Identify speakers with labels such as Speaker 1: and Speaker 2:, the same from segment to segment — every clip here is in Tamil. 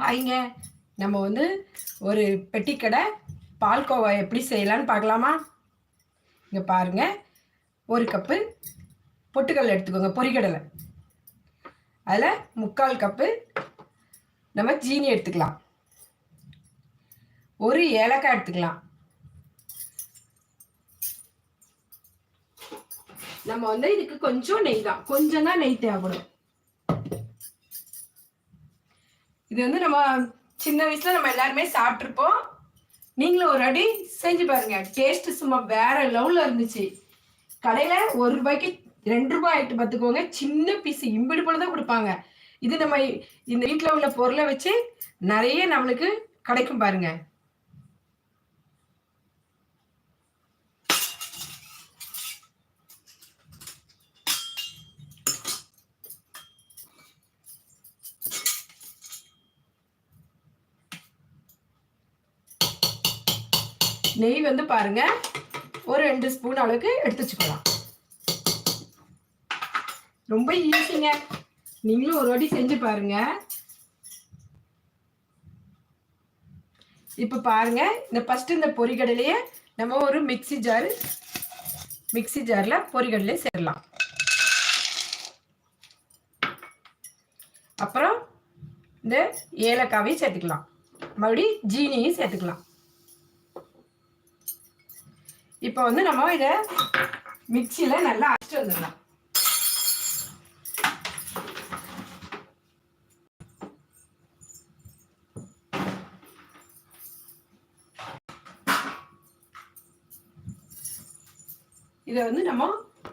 Speaker 1: ஹாய்ங்க. நம்ம வந்து ஒரு பெட்டிக்கடை பால்கோவா எப்படி செய்யலான்னு பார்க்கலாமா? இங்கே பாருங்க. ஒரு கப்பு பொட்டுக்கடலை எடுத்துக்கோங்க பொரிக்கடலை அதில் முக்கால் கப்பு நம்ம ஜீனி எடுத்துக்கலாம். ஒரு ஏலக்காய் எடுத்துக்கலாம். நம்ம வந்து இதுக்கு கொஞ்சம் நெய் தான். கொஞ்சம் தான் நெய் தேவைப்படும். இது வந்து நம்ம சின்ன வயசுல நம்ம எல்லாருமே சாப்பிட்ருப்போம் நீங்களும் ஒரு அடி செஞ்சு பாருங்க. டேஸ்ட் சும்மா வேற லெவல்ல இருந்துச்சு. கடையில ஒரு ரூபாய்க்கு ரெண்டு ரூபாய் ஆயிட்டு பார்த்துக்கோங்க சின்ன பீஸ் இம்பிடி போல தான் கொடுப்பாங்க. இது நம்ம இந்த வீட்டில் உள்ள பொருளை வச்சு நிறைய நம்மளுக்கு கிடைக்கும் பாருங்க. நெய் வந்து பாருங்க. ஒரு ரெண்டு ஸ்பூன் அளவுக்கு எடுத்து வச்சுக்கலாம் ரொம்ப ஈஸிங்க நீங்களும் ஒரு வாட்டி செஞ்சு பாருங்க. இப்போ பாருங்க. இந்த ஃபர்ஸ்ட் இந்த பொரிகடலையே நம்ம ஒரு மிக்சி ஜார் மிக்சி ஜாரில் பொரிகடலையே சேரலாம். அப்புறம் இந்த ஏலக்காவையும் சேர்த்துக்கலாம். மறுபடியும் ஜீனியும் சேர்த்துக்கலாம். இப்போ வந்து நம்ம இதை மிக்சியில் நல்லா அரைச்சிட்டு வந்துடலாம். இதை வந்து நம்ம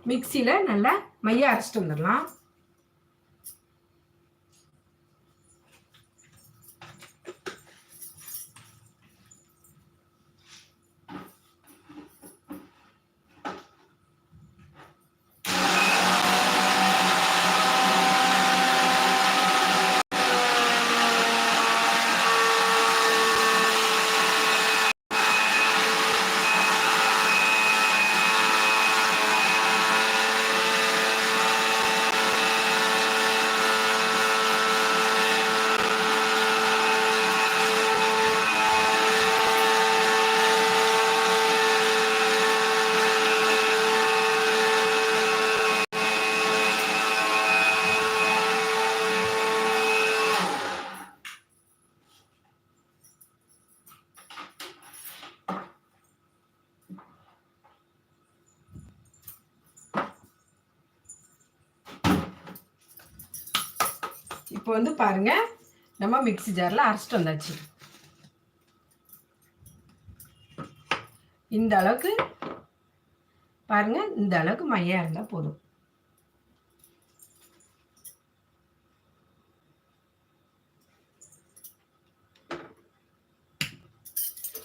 Speaker 1: மிக்சியில் நல்லா மைய அரைச்சிட்டு வந்துடலாம் இப்போ வந்து பாருங்க. நம்ம மிக்ஸி ஜாரில் அரைச்சிட்டு வந்தாச்சு. இந்த அளவுக்கு பாருங்க இந்த அளவுக்கு மையா இருந்தால் போதும்.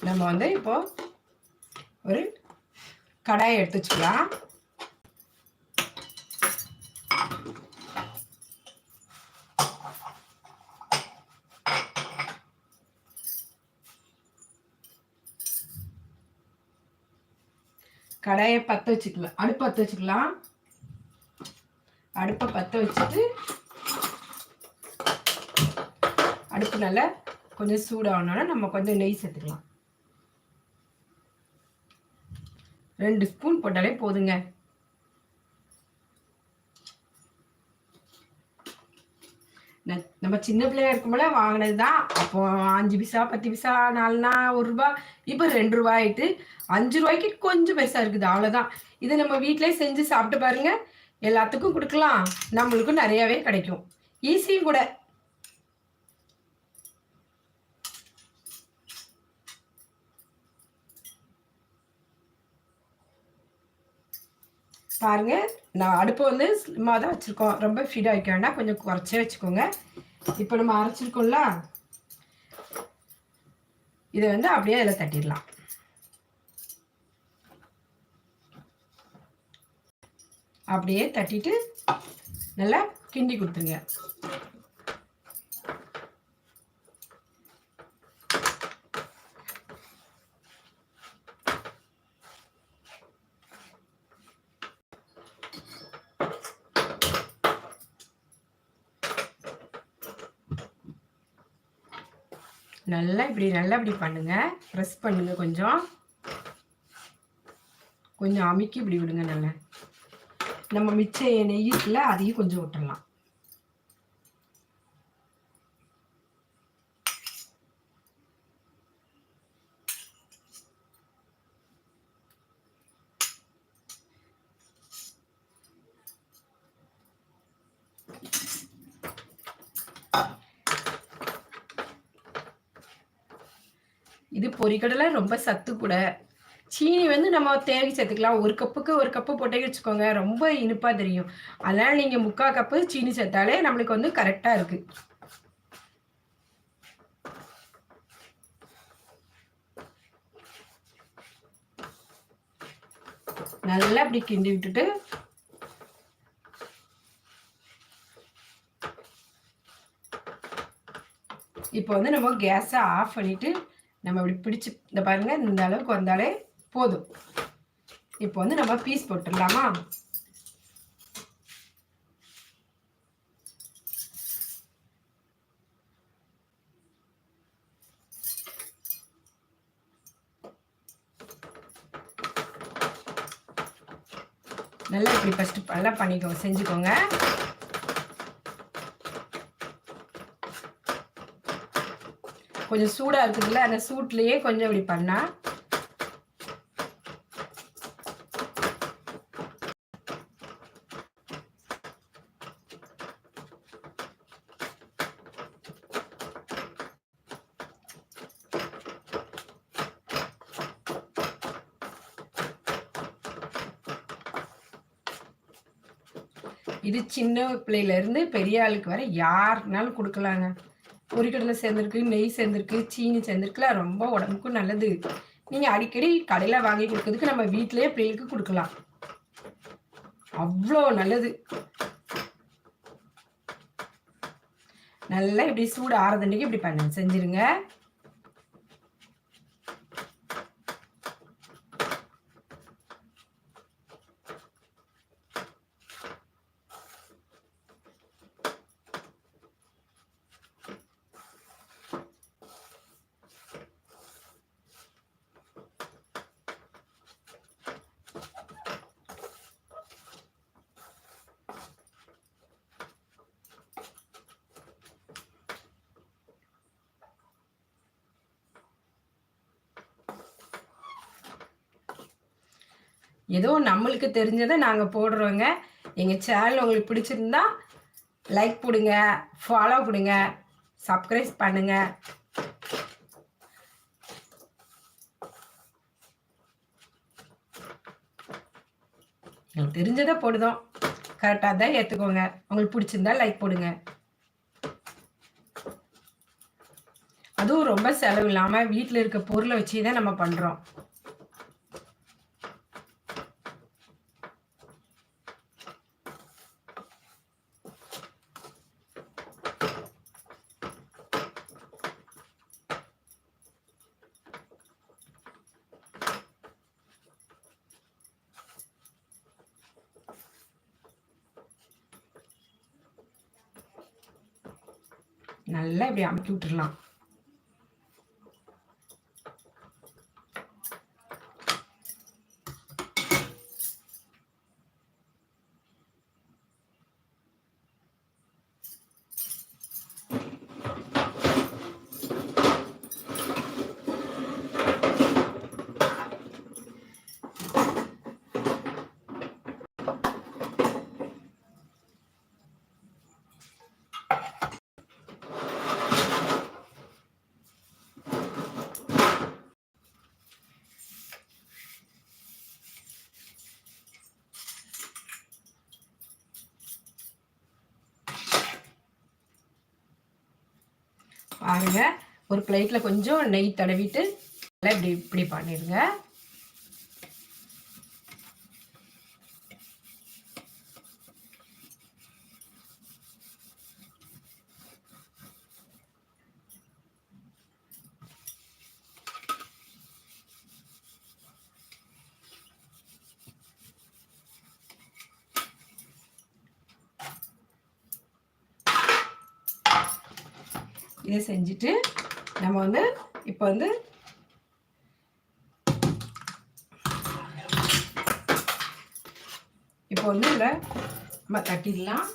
Speaker 1: நம்ம வந்து இப்போ ஒரு கடாயை எடுத்து வச்சுக்கலாம். கடாயை பற்ற வச்சுக்கலாம் அடுப்பை பற்ற வச்சுக்கலாம். அடுப்பை பற்ற வச்சுட்டு அடுப்பு நல்லா கொஞ்சம் சூடாகணுன்னா நம்ம கொஞ்சம் நெய் சேர்த்துக்கலாம். ரெண்டு ஸ்பூன் போட்டாலே போதுங்க. நம்ம சின்ன பிள்ளையா இருக்கும்போல வாங்கினது தான் அப்போ அஞ்சு பைசா பத்து பைசா நாலுனா ஒரு ரூபா. இப்போ ரெண்டு ரூபா ஆயிட்டு அஞ்சு ரூபாய்க்கு கொஞ்சம் பெருசா இருக்குது அவ்வளவுதான். இதை நம்ம வீட்டிலே செஞ்சு சாப்பிட்டு பாருங்க. எல்லாத்துக்கும் கொடுக்கலாம். நம்மளுக்கும் நிறையாவே கிடைக்கும். ஈஸியும் கூட. பாருங்க நான் அடுப்பு வந்து ஸ்லிம்மாக தான் வச்சுருக்கோம். ரொம்ப ஃபீடாக வைக்க வேண்டாம். கொஞ்சம் குறைச்சே வச்சுக்கோங்க. இப்போ நம்ம அரைச்சிருக்கோம்ல. இதை வந்து அப்படியே அதில் தட்டிடலாம். அப்படியே தட்டிட்டு நல்லா கிண்டி கொடுத்துருங்க. நல்லா இப்படி நல்லா இப்படி பண்ணுங்க. ப்ரெஸ் பண்ணுங்க கொஞ்சம். கொஞ்சம் அமுக்கி இப்படி விடுங்க நல்லா. நம்ம மிச்ச நெய் இருக்குல்ல அதையும் கொஞ்சம் விட்டுறலாம் இது பொரிக்கடலை ரொம்ப சத்து கூட. சீனி வந்து நம்ம தேவைக்கு சேர்த்துக்கலாம். ஒரு கப்புக்கு ஒரு கப்பு போட்டே வச்சுக்கோங்க. ரொம்ப இனிப்பாக தெரியும். அதனால் நீங்கள் முக்கால் கப்பு சீனி சேர்த்தாலே நம்மளுக்கு வந்து கரெக்டாக இருக்குது நல்லா இப்படி கிண்டி விட்டுட்டு இப்போ வந்து நம்ம கேஸை ஆஃப் பண்ணிவிட்டு நம்ம இப்படி பிடிச்சி இந்த பாருங்க இந்த அளவுக்கு வந்தாலே போதும். இப்போ வந்து நம்ம பீஸ் போட்டுடலாமா? நல்லா இப்படி ஃபஸ்ட்டு நல்லா பண்ணிக்கோங்க செஞ்சுக்கோங்க. கொஞ்சம் சூடாக இருக்குதுல்ல அந்த சூட்லேயே கொஞ்சம் இப்படி பண்ணால் இது சின்ன பிள்ளையிலேருந்து பெரிய ஆளுக்கு வர யாருனாலும் கொடுக்கலாங்க. பொரிக்கடலை சேர்ந்துருக்கு நெய் சேர்ந்துருக்கு சீனி சேர்ந்துருக்குல ரொம்ப உடம்புக்கும் நல்லது. நீங்கள் அடிக்கடி கடையில் வாங்கி கொடுக்கறதுக்கு நம்ம வீட்டிலேயே பிள்ளைகளுக்கு கொடுக்கலாம். அவ்வளோ நல்லது. நல்லா இப்படி சூடு ஆறதண்டிக்கு இப்படி பண்ண செஞ்சிருங்க. ஏதோ நம்மளுக்கு தெரிஞ்சதை நாங்கள் போடுறோங்க. எங்கள் சேனல் உங்களுக்கு பிடிச்சிருந்தா லைக் போடுங்க ஃபாலோ கொடுங்க சப்ஸ்கிரைப் பண்ணுங்க. எனக்கு தெரிஞ்சதை போடுதோம். கரெக்டாக தான் ஏற்றுக்கோங்க உங்களுக்கு பிடிச்சிருந்தா லைக் போடுங்க. அதுவும் ரொம்ப செலவு இல்லாமல் வீட்டில் இருக்க பொருளை வச்சு தான் நம்ம பண்ணுறோம் நல்லா இப்படி அமுக்கி விட்டுடலாம் பாருங்கள் ஒரு பிளேட்டில் கொஞ்சம் நெய் தடவிட்டு நல்லா இப்படி இப்படி பண்ணிடுங்க. இதை செஞ்சுட்டு நம்ம வந்து இப்போ வந்து இப்போ வந்து இதில் நம்ம தட்டிடலாம்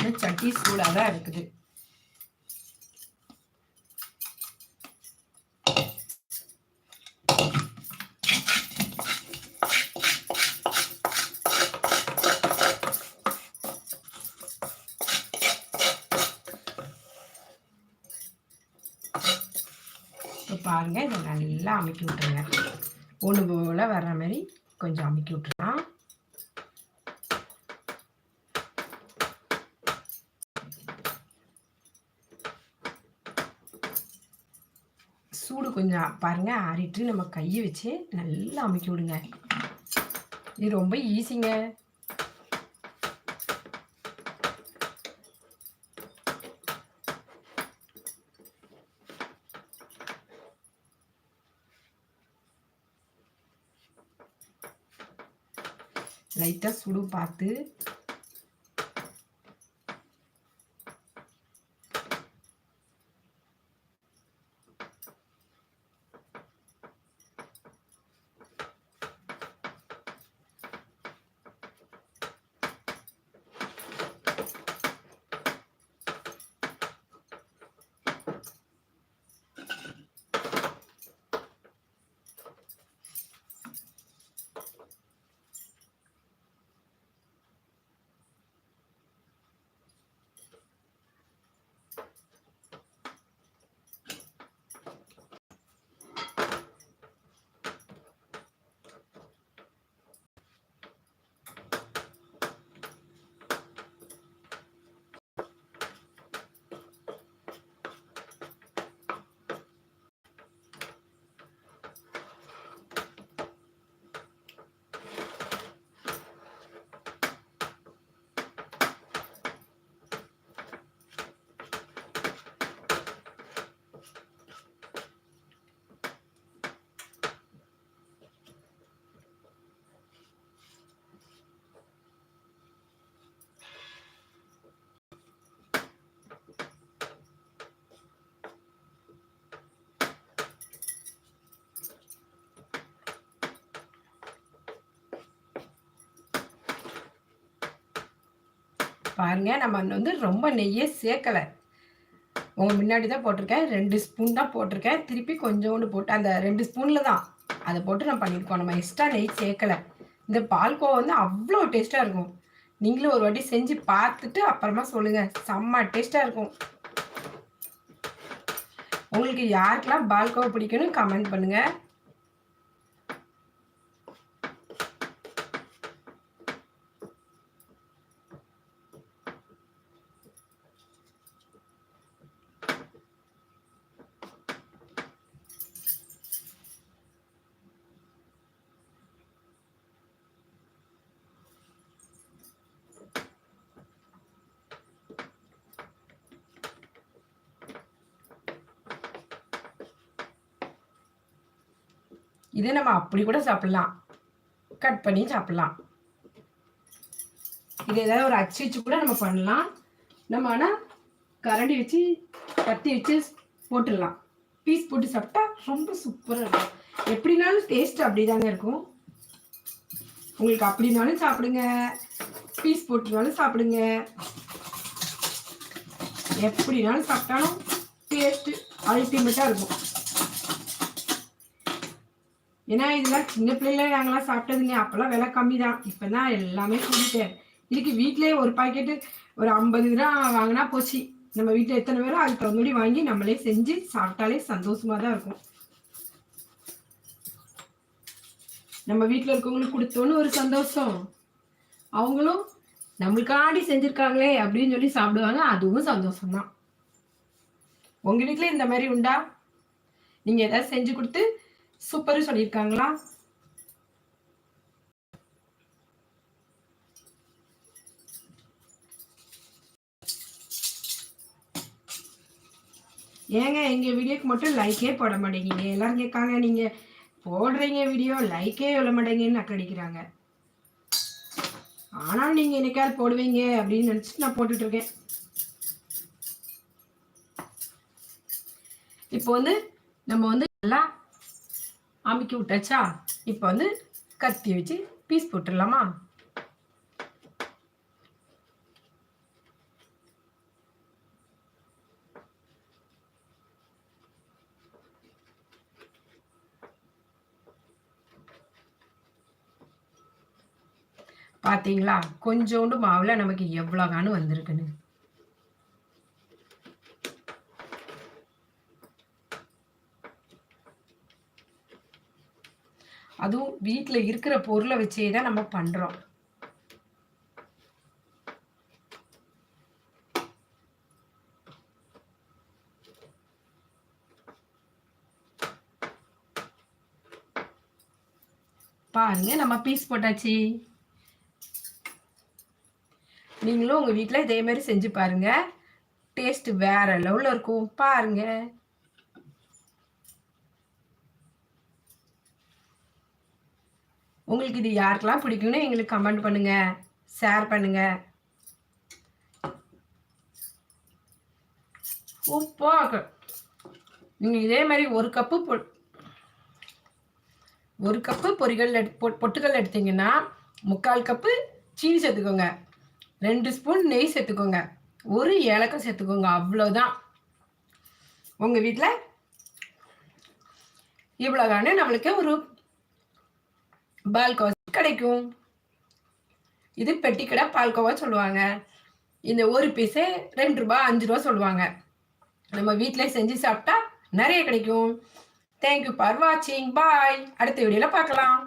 Speaker 1: இந்த சட்டி சூடாக தான் இருக்குது பாருங்க இதை நல்லா அமுக்கி விட்டுருங்க. ஒன்று போல் வர்ற மாதிரி கொஞ்சம் அமுக்கி விட்டுருலாம் சூடு கொஞ்சம் பாருங்க ஆறிட்டு நம்ம கையை வச்சு நல்லா அமைக்கி விடுங்க. இது ரொம்ப ஈஸிங்க லைட்டாக சுடு பார்த்து பாருங்கள் நம்ம வந்து ரொம்ப நெய்யே சேர்க்கலை. உங்கள் முன்னாடி தான் போட்டிருக்கேன் ரெண்டு ஸ்பூன் தான் போட்டிருக்கேன். திருப்பி கொஞ்சோண்டு போட்டு அந்த ரெண்டு ஸ்பூனில் தான். அதை போட்டு நம்ம பண்ணியிருக்கோம். நம்ம எக்ஸ்ட்ரா நெய் சேர்க்கலை. இந்த பால்கோவா வந்து அவ்வளோ டேஸ்ட்டாக இருக்கும். நீங்களும் ஒரு வாட்டி செஞ்சு பார்த்துட்டு அப்புறமா சொல்லுங்கள் செம்ம டேஸ்ட்டாக இருக்கும். உங்களுக்கு யாருக்கெல்லாம் பால்கோவா பிடிக்கணும் கமெண்ட் பண்ணுங்கள் இதை நம்ம அப்படி கூட சாப்பிடலாம். கட் பண்ணி சாப்பிடலாம். இது ஏதாவது ஒரு அச்சு வச்சு கூட நம்ம பண்ணலாம். நம்ம ஆனால் கரண்டி வச்சு கத்தி வச்சு போட்டுடலாம். பீஸ் போட்டு சாப்பிட்டா ரொம்ப சூப்பராக இருக்கும். எப்படினாலும் டேஸ்ட் அப்படிதாங்க இருக்கும். உங்களுக்கு அப்படினாலும் சாப்பிடுங்க. பீஸ் போட்டுனாலும் சாப்பிடுங்க. எப்படினாலும் சாப்பிட்டாலும் டேஸ்ட்டு அல்டிமேட்டாக இருக்கும். ஏன்னா இதெல்லாம் சின்ன பிள்ளைல நாங்களாம் சாப்பிட்டதுங்க அப்போல்லாம் விலை கம்மி தான் இப்போ தான் எல்லாமே கூட்டிட்டேன் இதுக்கு வீட்டிலே ஒரு பாக்கெட்டு ஒரு ஐம்பது கிராம் வாங்கினா போச்சு. நம்ம வீட்டில் எத்தனை பேரோ அதுக்கு தகுந்தபடி வாங்கி நம்மளே செஞ்சு சாப்பிட்டாலே சந்தோஷமாக தான் இருக்கும். நம்ம வீட்டில் இருக்கவங்களுக்கு கொடுத்தோன்னு ஒரு சந்தோஷம். அவங்களும் நம்மளுக்காண்டி செஞ்சுருக்காங்களே அப்படின்னு சொல்லி சாப்பிடுவாங்க. அதுவும் சந்தோஷம்தான். உங்க வீட்டில் இந்த மாதிரி உண்டா? நீங்க ஏதாவது செஞ்சு கொடுத்து சூப்பர் சொல்லியிருக்காங்களா? ஏங்க எங்கள் வீடியோக்கு மட்டும் லைக்கே போட மாட்டேங்கிங்க எல்லாரும் கேட்காங்க நீங்கள் போடுறீங்க வீடியோ லைக்கே விட மாட்டேங்கன்னு அக்கடிக்கிறாங்க ஆனாலும் நீங்கள் என்னைக்காவது போடுவீங்க அப்படின்னு நினச்சி நான் போட்டுட்ருக்கேன் இப்போ வந்து நம்ம வந்து நல்லா அமுக்கி விட்டாச்சா? இப்போ வந்து கத்தி வச்சு பீஸ் போட்டுடலாமா? பார்த்தீங்களா கொஞ்சோண்டு மாவுல நமக்கு எவ்வளோகானு வந்திருக்குன்னு. அதுவும் வீட்டில் இருக்கிற பொருளை வச்சே தான் நம்ம பண்ணுறோம் பாருங்க நம்ம பீஸ் போட்டாச்சு. நீங்களும் உங்கள் வீட்டில் இதே மாதிரி செஞ்சு பாருங்க. டேஸ்ட் வேற லெவலில் இருக்கும். பாருங்கள் உங்களுக்கு இது யாருக்கெல்லாம் பிடிக்கும்னு எங்களுக்கு கமெண்ட் பண்ணுங்க. ஷேர் பண்ணுங்க. உப்பா நீங்கள் இதே மாதிரி ஒரு கப்பு பொ ஒரு கப்பு பொரிகள் பொட்டுக்கல் எடுத்தீங்கன்னா முக்கால் கப்பு சீனி சேர்த்துக்கோங்க. ரெண்டு ஸ்பூன் நெய் சேர்த்துக்கோங்க. ஒரு ஏலக்காய் சேர்த்துக்கோங்க. அவ்வளோதான் உங்கள் வீட்டில் இவ்வளோதானே நம்மளுக்கு ஒரு பால்கோவா கிடைக்கும். இது பெட்டிக்கடை பால்கோவா சொல்லுவாங்க. இந்த ஒரு பீஸே ரெண்டு ரூபா அஞ்சு ரூபா சொல்லுவாங்க. நம்ம வீட்டில் செஞ்சு சாப்பிட்டா நிறைய கிடைக்கும். தேங்க்யூ ஃபார் வாட்சிங் பாய் அடுத்த வீடியோவில் பார்க்கலாம்.